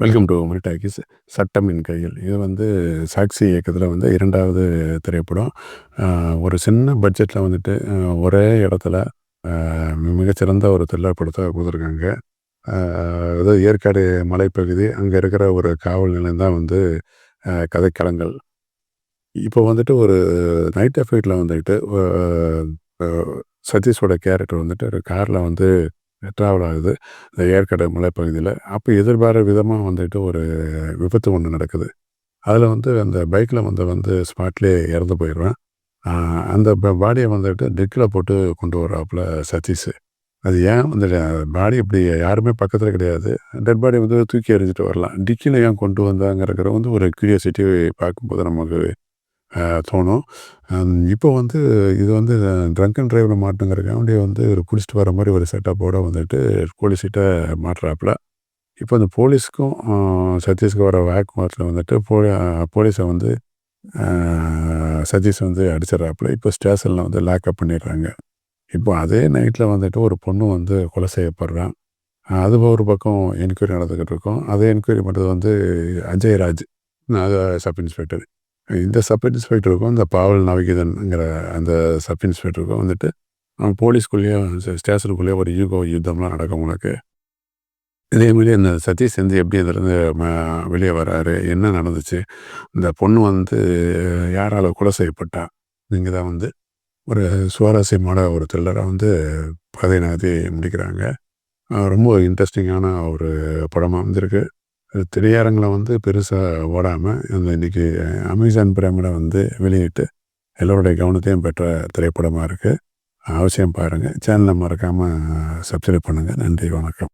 Welcome to மணி சட்டம் என் கையில். இது வந்து சாக்சி இயக்கத்தில் வந்து இரண்டாவது திரைப்படம். ஒரு சின்ன பட்ஜெட்டில் வந்துட்டு ஒரே இடத்துல மிகச்சிறந்த ஒரு திரைப்படத்தை கொடுத்துருக்காங்க அது ஏற்காடு மலைப்பகுதி அங்கே இருக்கிற ஒரு காவல் நிலையம் தான் வந்து கதைக்களங்கள். இப்போ வந்துட்டு ஒரு நைட் எஃபெக்டில் வந்துட்டு சதீஷோட கேரக்டர் வந்துட்டு ஒரு காரில் வந்து ட்ராவல் ஆகுது இந்த ஏற்காடு மலைப்பகுதியில். அப்போ எதிர்பார விதமாக வந்துட்டு ஒரு விபத்து ஒன்று நடக்குது. அதில் வந்து அந்த பைக்கில் வந்து வந்து ஸ்பாட்லேயே இறந்து போயிடுவேன் அந்த பாடியை வந்துட்டு டிக்கில் போட்டு கொண்டு வராப்புல சதீஷ். அது ஏன் வந்து பாடி இப்படி யாருமே பக்கத்தில் கிடையாது. டெட் பாடி வந்து தூக்கி எறிஞ்சிட்டு வரலாம். டிக்கியில் ஏன் கொண்டு வந்தாங்கிறக்கிற வந்து ஒரு க்யூரியாசிட்டி பார்க்கும்போது நமக்கு தோணும். இப்போ வந்து இது வந்து ட்ரங்க் அண்ட் ட்ரைவில் மாட்டுங்கிறக்காண்டி வந்து ஒரு குடிச்சிட்டு வர மாதிரி ஒரு செட்டப்போட வந்துட்டு போலீஸ்கிட்ட மாட்டுறாப்புல. இப்போ அந்த போலீஸ்க்கும் சதீஷ்க்கு வர வாக்குவாதத்தில் வந்துட்டு போ போலீஸை வந்து சதீஷ் வந்து அடிச்சிடறாப்புல. இப்போ ஸ்டேஷனில் வந்து லாக்அப் பண்ணிடுறாங்க. இப்போ அதே நைட்டில் வந்துட்டு ஒரு பொண்ணு வந்து கொலை செய்யப்படுறான். அது ஒரு பக்கம் என்கொயரி நடந்துக்கிட்டு இருக்கோம். அதே என்கொயரி பண்ணுறது வந்து அஜய் ராஜ் சப் இன்ஸ்பெக்டர் இந்த சப் இன்ஸ்பெக்டருக்கும் இந்த பாவல் நவகிதன்ங்கிற அந்த சப் இன்ஸ்பெக்டருக்கும் வந்துட்டு அவன் போலீஸ்குள்ளேயே ஸ்டேஷனுக்குள்ளேயே ஒரு யூகோ யுத்தம்லாம் நடக்கும் உனக்கு. இதே மாதிரி இந்த சதீஷ் வந்து எப்படி அதுலேருந்து வெளியே வராரு? என்ன நடந்துச்சு? இந்த பொண்ணு வந்து யாரால் கொலை செய்யப்பட்டா? இங்கே தான் வந்து ஒரு சுவாரஸ்யமான ஒரு த்ரில்லராக வந்து கதை நகர்த்தி முடிக்கிறாங்க. ரொம்ப இன்ட்ரெஸ்டிங்கான ஒரு படமாக வந்துருக்குது திரையரங்கில் வந்து பெருசாக ஓடாமல் அந்த இன்றைக்கி அமேசான் பிரைமில் வந்து வெளியிட்டு எல்லோருடைய கவனத்தையும் பெற்ற திரைப்படமாக இருக்குது அவசியம் பாருங்கள் சேனலை மறக்காமல் சப்ஸ்கிரைப் பண்ணுங்கள் நன்றி வணக்கம்.